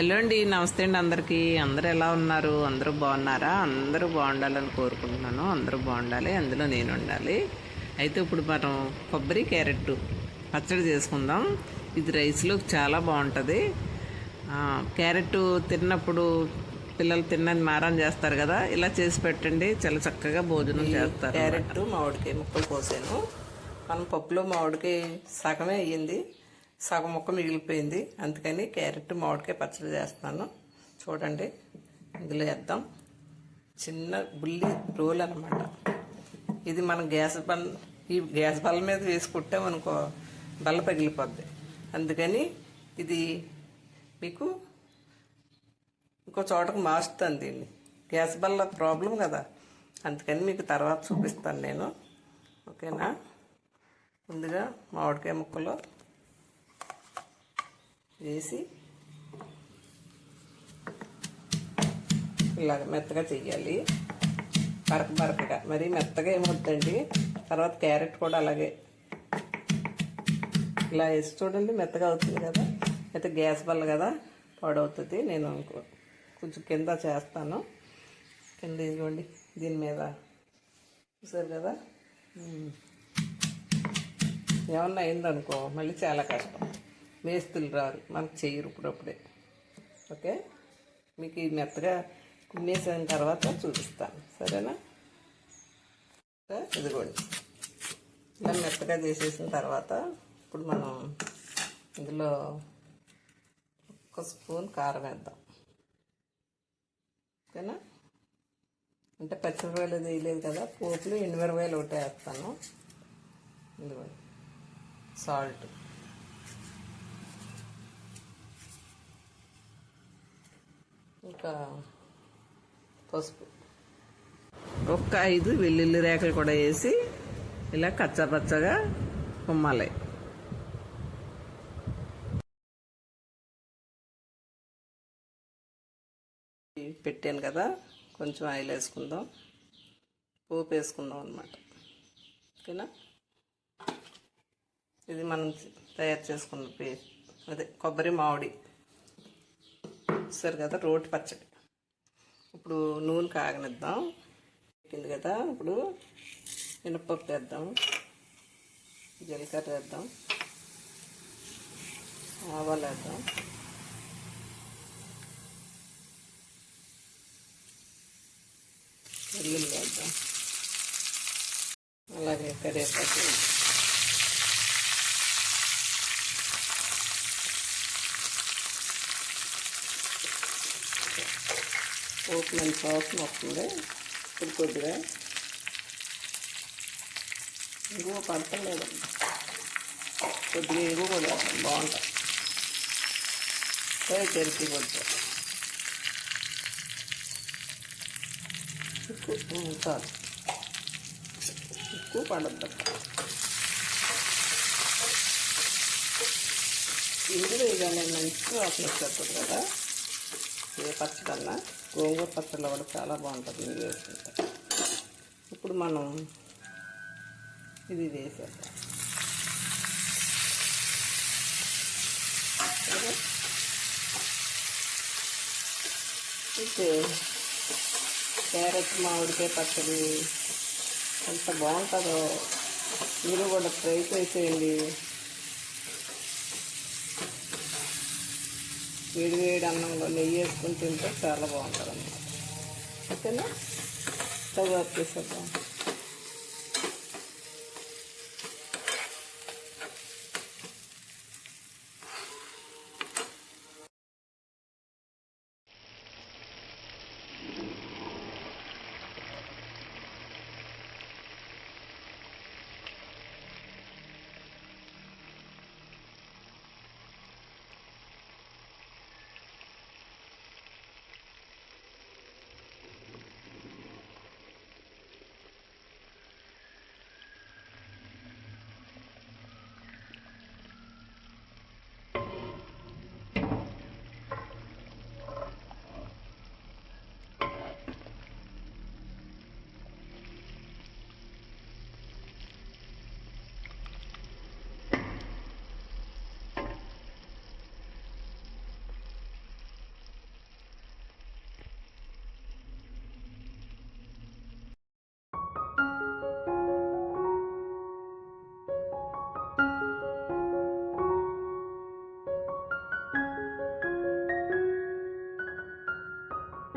నమస్తే అండి అందరికీ. అందరూ ఎలా ఉన్నారు? అందరూ బాగున్నారా? అందరూ బాగుండాలని కోరుకుంటున్నాను. అందరూ బాగుండాలి అందులో నేను ఉండాలి. అయితే ఇప్పుడు మనం కొబ్బరి క్యారెట్ పచ్చడి చేసుకుందాం. ఇది రైస్లో చాలా బాగుంటుంది. క్యారెట్ తిన్నప్పుడు పిల్లలు తిన్నది మారం చేస్తారు కదా ఇలా చేసి పెట్టండి. చాలా చక్కగా భోజనం చేస్తారు క్యారెట్ మామిడికాయ ముక్కలు కోసాను. మనం పప్పులో మామిడికాయ సగమే అయ్యింది సగం ముక్క మిగిలిపోయింది. అందుకని క్యారెట్ మామిడికాయ పచ్చడి చేస్తున్నాను. చూడండి ఇందులో వేద్దాం. చిన్న బుల్లి రోల్ అనమాట ఇది మనం గ్యాస్ బల్ ఈ గ్యాస్ బల్ల మీద వేసుకుంటామనుకో బల్ల పగిలిపోద్ది. అందుకని ఇది మీకు ఇంకో చోటకు మార్చుతాను దీన్ని. గ్యాస్ బల్ల ప్రాబ్లం కదా. అందుకని మీకు తర్వాత చూపిస్తాను నేను. ఓకేనా? ముందుగా మామిడికాయ ముక్కలు వేసి ఇలాగ మెత్తగా చెయ్యాలి. బరక బరకగా. మరి మెత్తగా ఏమవుతుందండి తర్వాత క్యారెట్ కూడా అలాగే. ఇలా వేసి చూడండి మెత్తగా అవుతుంది కదా. అయితే గ్యాస్ బల్ల కదా పాడవుతుంది. నేను కొంచెం కింద చేస్తాను. కింద ఇదిగోండి దీని మీద. చూసారు కదా? ఏమన్నా అయిందనుకో మళ్ళీ చాలా కష్టం. వేస్తులు రారు. మనకు చేయరు ఇప్పుడప్పుడే. ఓకే? మీకు ఈ మెత్తగా కుమ్మేసిన తర్వాత చూపిస్తాను. సరేనా? ఇదిగోండి. ఇలా మెత్తగా చేసేసిన తర్వాత ఇప్పుడు మనం ఇందులో ఒక స్పూన్ కారం వేద్దాం. ఓకేనా? అంటే పచ్చిమిరపాయలు అది వేయలేదు కదా పోపులు ఎండుమిరపకాయలు ఒకటే వేస్తాను. ఇదిగోండి. సాల్ట్. ఇంకా పసుపు. ఒక్క ఐదు వెల్లుల్లి రేఖలు కూడా వేసి ఇలా కచ్చాపచ్చగా కుమ్మాలి. పెట్టాను కదా కొంచెం ఆయిల్ వేసుకుందాం. పోపు వేసుకుందాం అనమాట ఓకేనా? ఇది మనం తయారు చేసుకున్న పే అదే కొబ్బరి మామిడి. చూసారు కదా రోటి పచ్చడి. ఇప్పుడు నూనె కాగనిద్దాం. పెట్టింది కదా ఇప్పుడు మినపప్పు వేద్దాం. జీలకర్ర వేద్దాం. ఆవాలు వేద్దాం. వెల్లుల్లి వేద్దాం. అలాగే కరివేపాకు పోపు మంచి వాసన వస్తుంది ఇప్పుడు కొద్దిగా. ఎగువ పడతాం లేదండి కొద్దిగా ఎగువ కూడా బాగుంటుంది తెరిచి కొద్దిగా ఉప్పు చాలు ఉప్పు పడద్దు. ఇందులో ఇక నేను మంచి వాసన వచ్చేస్తుంది కదా ఏ పచ్చడన్నా గోంగూర పచ్చడిలో కూడా చాలా బాగుంటుంది. ఇది వేసుకుంటే. ఇప్పుడు మనం ఇది వేసేద్దాం. ఓకే? అయితే క్యారెట్ మామిడికాయ పచ్చడి ఎంత బాగుంటుందో మీరు కూడా ట్రై చేసేయండి. వేడి వేడి అన్నంలో నెయ్యి వేసుకుని తింటే చాలా బాగుంటుంది అన్నమాట ఓకేనా? స్టవ్ ఆఫ్ చేసేద్దాం.